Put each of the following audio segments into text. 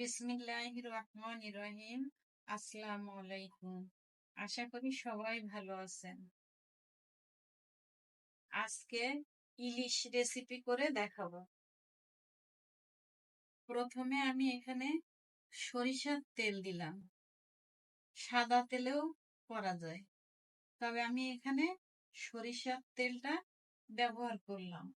বিসমিল্লাহ রহমান রহিম আসসালামু আলাইকুম। আশা করি সবাই ভালো আছেন। আজকে ইলিশ রেসিপি করে প্রথমে আমি এখানে সরিষার তেল দিলাম। সাদা তেলেও করা যায়। তবে আমি এখানে সরিষার তেলটা ব্যবহার করলাম।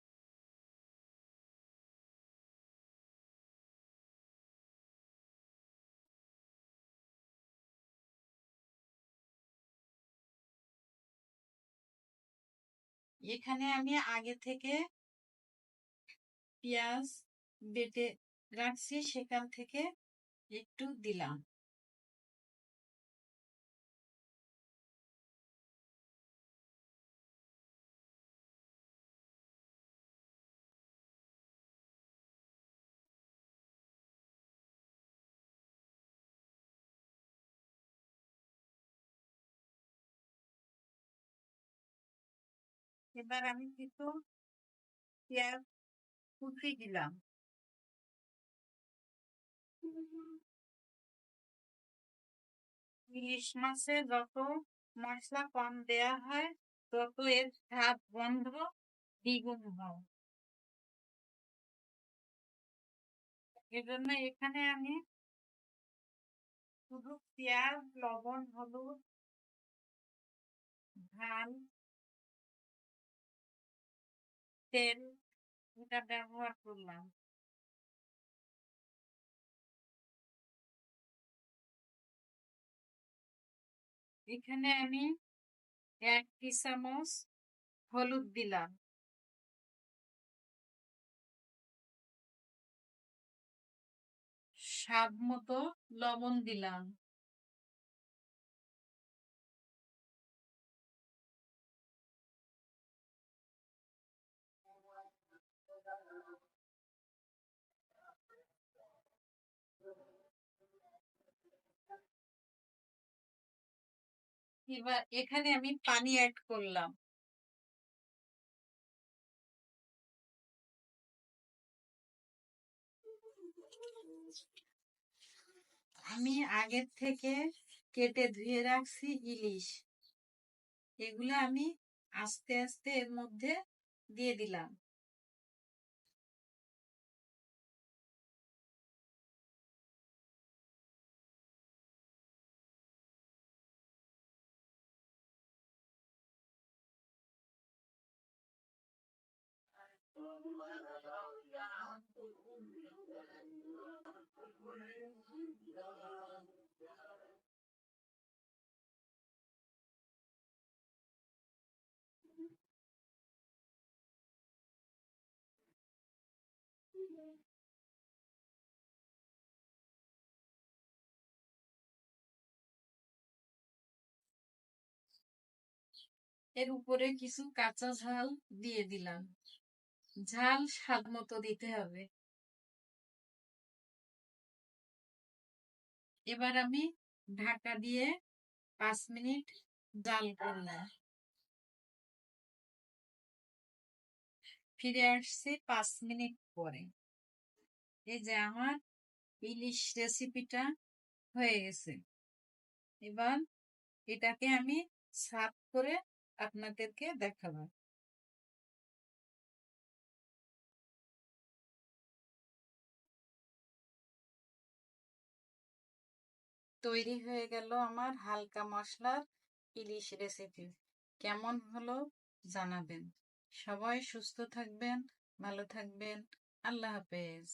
এখানে আমি আগে থেকে পেঁয়াজ বেটে রাখছি সেখান থেকে একটু দিলাম। এবার আমি কিছু পেঁয়াজ কুচি দিলাম। ইলিশ মাছে যত মশলা কম দেয়া হয়, তত এর স্বাদ বন্ধ দ্বিগুণ হয়। এজন্য এখানে আমি শুধু পেঁয়াজ, লবণ, হলুদ ঝাল তেল এটা ব্যবহার করলাম এখানে আমি এক টি চামচ হলুদ দিলাম। স্বাদ মতো লবণ দিলাম। এবার এখানে আমি পানি অ্যাড করলাম। আমি আগের থেকে কেটে ধুয়ে রাখছি ইলিশ। এগুলো আমি আস্তে আস্তে এর মধ্যে দিয়ে দিলাম। এর উপরে কিছু কাঁচা ঝাল দিয়ে দিলাম। ঝাল স্বাদ মতো দিতে হবে। এবার আমি ঢাকা দিয়ে পাঁচ মিনিট জাল করলাম। ফিরে আসছি পাঁচ মিনিট পরে। এই যে আমার ইলিশ রেসিপিটা হয়ে গেছে। এবার এটাকে আমি সাফ করে আপনাদেরকে দেখাবো। তৈরি হয়ে গেল আমার হালকা মশলার ইলিশ রেসিপি কেমন হলো জানাবেন। সবাই সুস্থ থাকবেন, ভালো থাকবেন। আল্লাহ হাফেজ।